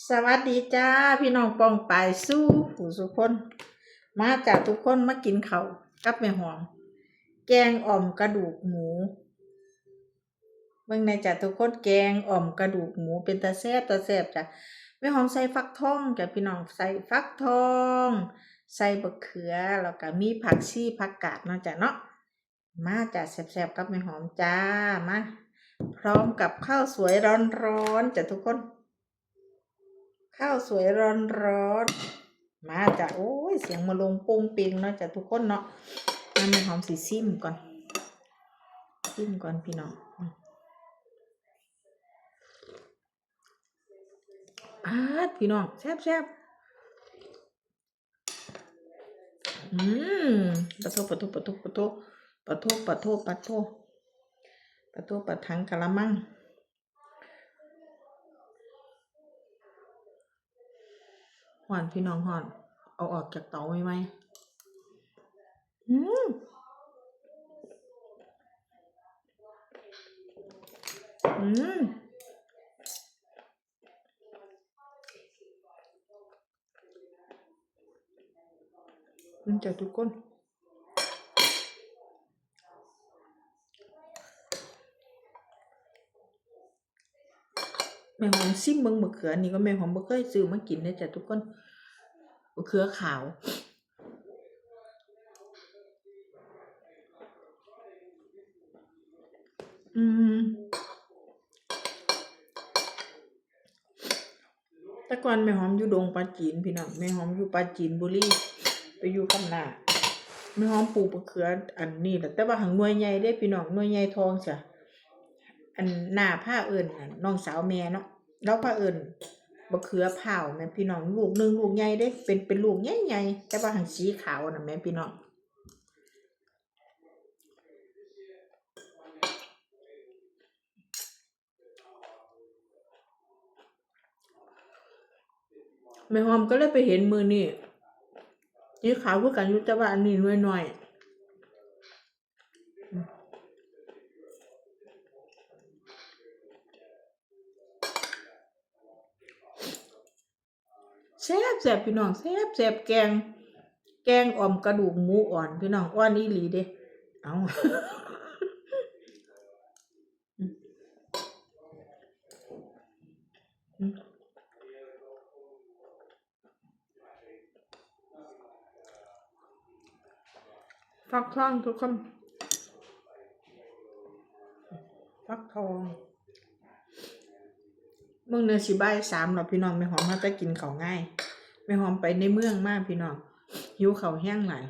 สวัสดีจ้าพี่น้องปองปายสู้ผู้สุคน มาจากทุกคนมากินเขาวกับแม่หอม แกงอ่อมกระดูกหมูเบิ่งในจ้ะทุกคนแกงอ่อมกระดูกหมูเป็นตาแซ่บตาแซ่บจ้ะแม่หอมใส่ฟักทองจ้ะพี่น้องใส่ฟักทอง ใส่บะเขือแล้วก็มีผักชีผักกาดเนาะจ้ะเนาะมาจ้ะแซ่บๆกับแม่หอมจ้ามาพร้อมกับข้าวสวยร้อนๆจ้ะทุกคน ข้าวสวยร้อนร้อนๆมาจ้ะโอ้ยเสียงมาลงโป้งเปิงเนาะจ้ะทุกคนเนาะน้ำมันหอมสีซิมก่อนซิมก่อนพี่น้องอาดพี่น้องแซ่บแซ่บอืมปะโทปะโทปะโทปะโทปะโทปะโทปะโทปะโทปะทังกะละมัง หอนพี่น้องหอน เอาออกจากเตาไหมไหมอืมอืมมันจะทุกคน ม่หอมซิมเบิ่งมะเขือนี่ก็แม่หอมบ่เคยซื้อมากินนะจ้ะทุกคนมะเขือขาวอืมแต่ก่อนแม่หอมอยู่ดงปลาจีนพี่น้องแม่หอมอยู่ปลาจีนบุรีไปอยู่คำนาแม่หอมปลูกมะเขืออันนี้แหละแต่ว่าหังหน่วยใหญ่ได้พี่น้องหน่วยใหญ่ทองจ้ะอันหน้าผ้าเอิญนน้องสาวแม่เนาะ แล้วผ้าเอิญมะเขือเผาแม่พี่น้องลูกหนึ่งลูกใหญ่ได้เป็นเป็นลูกใหญ่ๆแต่ว่าหังสีขาวนะแม่พี่น้องแม่หอมก็เลยไปเห็นมือนี่นี่ขาวคือกันยุตว่าอันนี้น้อยหน่อยๆ แซ่บแซ่บพี่น้องแซ่บแซ่บแกง แกงอ่อมกระดูกหมูอ่อนพี่น้องอ่อนอีหลีเด้เอาอืมอืมฟักทองทุกคน ฟักทอง เมื่อสิบ่ายสามหรอพี่น้องไม่หอมมาจะกินเขาง่ายไม่หอมไปในเมืองมากพี่น้องหิวเขาแห้งไหลาย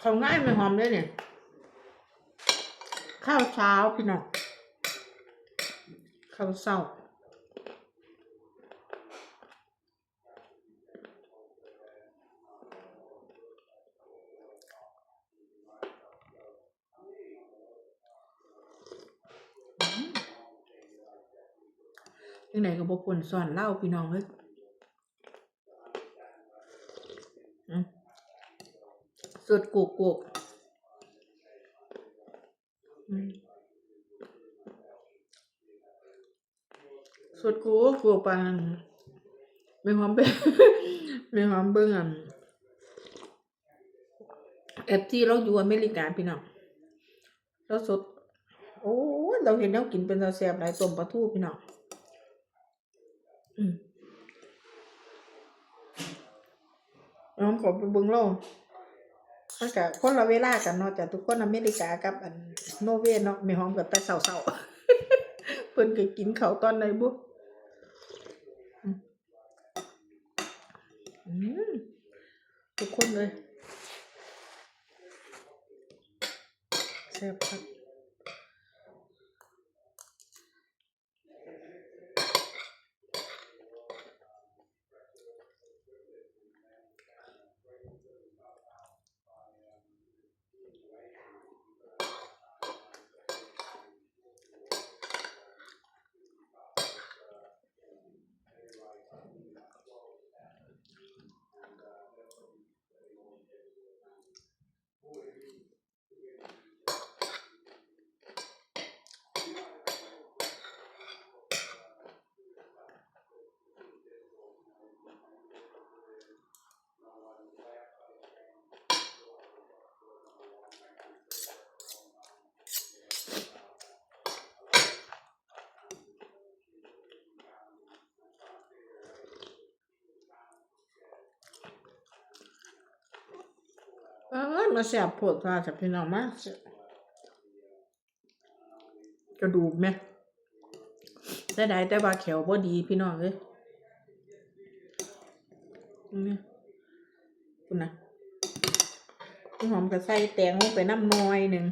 เขาง่ายไม่หอมเลยเนี่ยข้าวเช้าพี่น้องข้าวเศร้า ยังไงก็บอกคนสอนเล่าพี่น้องเลยสุดกุกกุกอืมสุดกูกูปานมีความเป็นมีความเบิ่งอะเอฟที่เราอยู่อเมริกาพี่น้องเราสด โอ้เราเห็นแล้วกินเป็นแซ่บหลายต้มปลาทูพี่น้อง น้องขอไปเบิ่งเรามันกะคนละเวลากันเนาะแต่ทุกคนอเมริกากับอันโนเวย์เนาะไม่หอมกับแต่เศร้าๆเพิ่นก็กินเขาตอนไหนบุอืมทุกคนเลยแซ่บครับ มาแสบปวดว่าจากพี่น้องมากกระดูกไหมได้ไดแต่ว่าแขวบ่ดีพี่น้องเลยนี่คุณนะหอมก็ใส่แตงลงไปน้ำน้อยหนึ่ง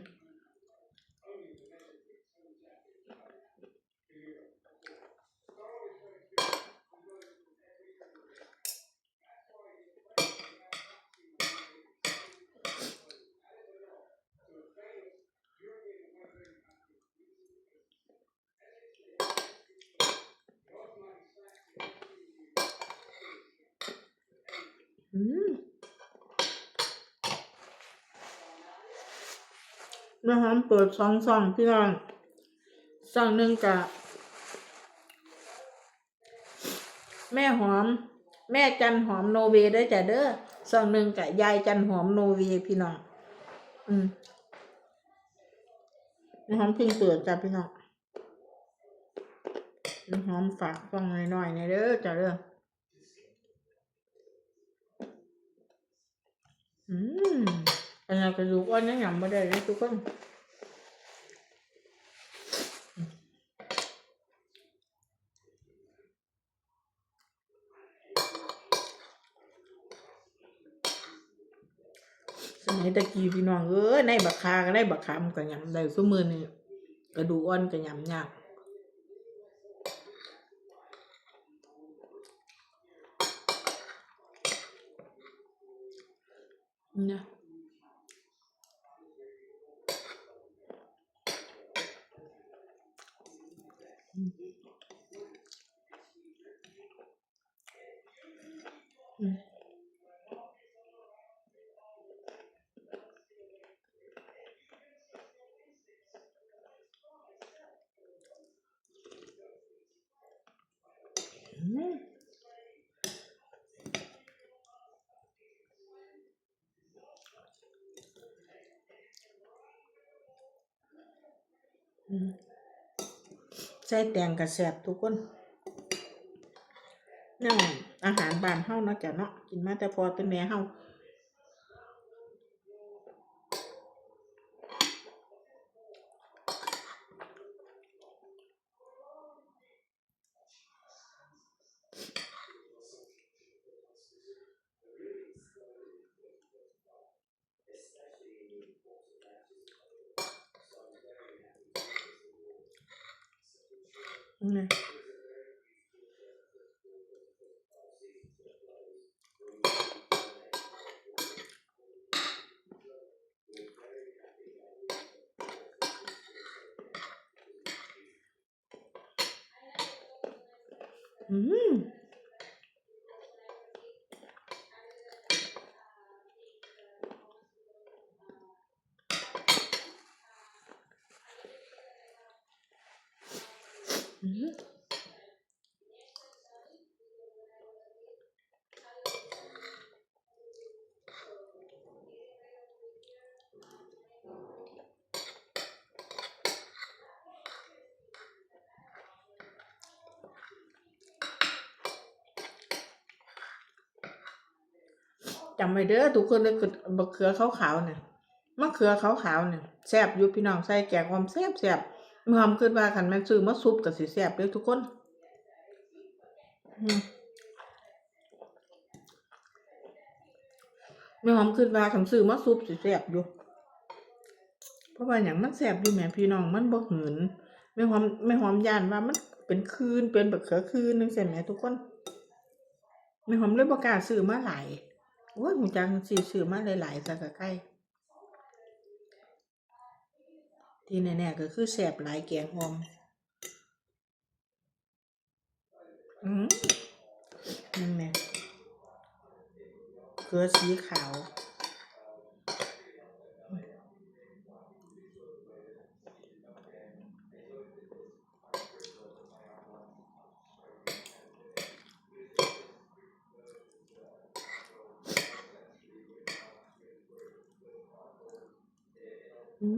แม่หอมเปิดสองซองพี่น้องซองหนึ่งกะ แม่หอม แม่จันหอมโนเวได้จ้ะเด้อซองหนึ่งกะ ยายจันหอมโนเวพี่น้อง อืมแม่หอมเพิ่งเปิดจ้ะพี่น้องแม่หอมฝากซองหน่อยๆในอยเด้อจ้ะเด้อ อืมอันนั้นกระดูกอ่อนยังหยำไม่ได้เลยทุกคนสมัยตะกี้พี่น้องเอ้ยในบักคาก็ได้บักคามนก็ยำได้ซุมือนี่กระดูกอ่อนก็ยำยาก เนี่ยอืมอืมอืม ใส่แตงกระแสบทุกคนเนี่ยอาหารบานเฮาเนาะจ้ะเนาะกินมาแต่พอแต่แม่เฮา เนี่ยอืมอืม จำไว้เด้อทุกคนเลยคือบักเขือขาวๆเนี่ยมะเขือขาวๆเนี่ยแซ่บอยู่พี่น้องใส่แกงความแซ่บแซ่บมีความคิดว่าคันแม่นซื้อมาซุปก็สิแซ่บเด้อทุกคนอืมมีความคิดว่าคันซื้อมาซุปสิแซ่บอยู่เพราะว่าอย่างมันแซ่บอยู่แม่พี่น้องมันบ่หืนไม่หอมไม่หอมยานว่ามันเป็นคืนเป็นบักเขือคืนนึงใช่ไหมทุกคนไม่หอมเลยบ่กล้าซื้อมาหลาย โอ้ยหมูจังสิซื้อมาหลายๆสักใกล้ที่แน่ๆก็คือแสบหลายแกงหอมอืมนั่นแหละเกลือสีขาว อื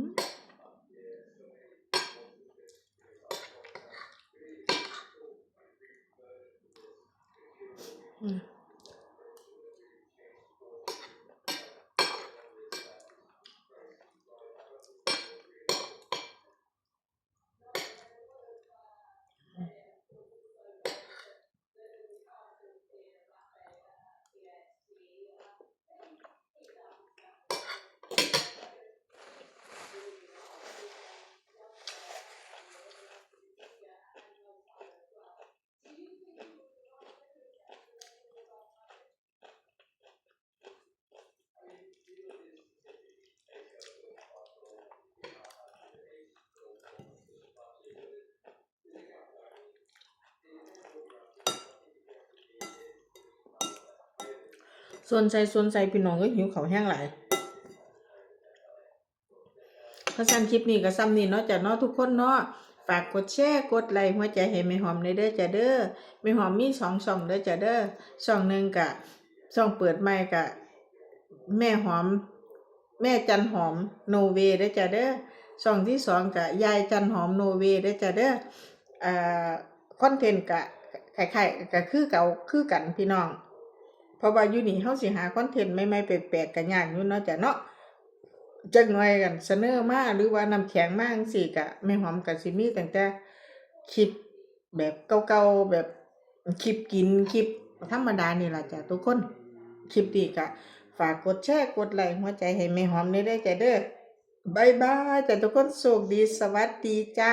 ส่วนใจส่วนใจพี่น้องก็หิวเขาแห้งหลายเพราะฉะนั้นคลิปนี้ก็ซ้ำนี่เนาะจ้ะเนาะทุกคนเนาะฝากกดแชร์กดไลค์หัวใจให้แม่หอมในเด้อจ้ะเด้อแม่หอมมีสองช่องเด้อจ้ะเด้อช่องหนึ่งกะช่องเปิดใหม่กะแม่หอม แม่จันหอมโนเวเด้จ้ะเด้อช่องที่สองกะยายจันหอมโนเวเด้จ้ะเด้ออ่าคอนเทนต์กะคล้ายๆกะคือเก่าคือกันพี่น้อง เพราะว่าอยู่นี่เฮาสิหาคอนเทนต์ใหม่ๆแปลกๆก็ยากอยู่เนาะจ้ะเนาะจักหน่อยกันเสนอมาหรือว่าน้ำแข็งมาจังซี่ก็แม่หอมก็สิมีตั้งแต่คลิปแบบเก่าๆแบบคลิปกินคลิปธรรมดานี่ล่ะจ้ะทุกคนคลิปนี้ก็ฝากกดแชร์กดไลค์หัวใจให้แม่หอมได้เด้จ้ะเด้อบายบายจ้ะทุกคนโชคดีสวัสดีจ้า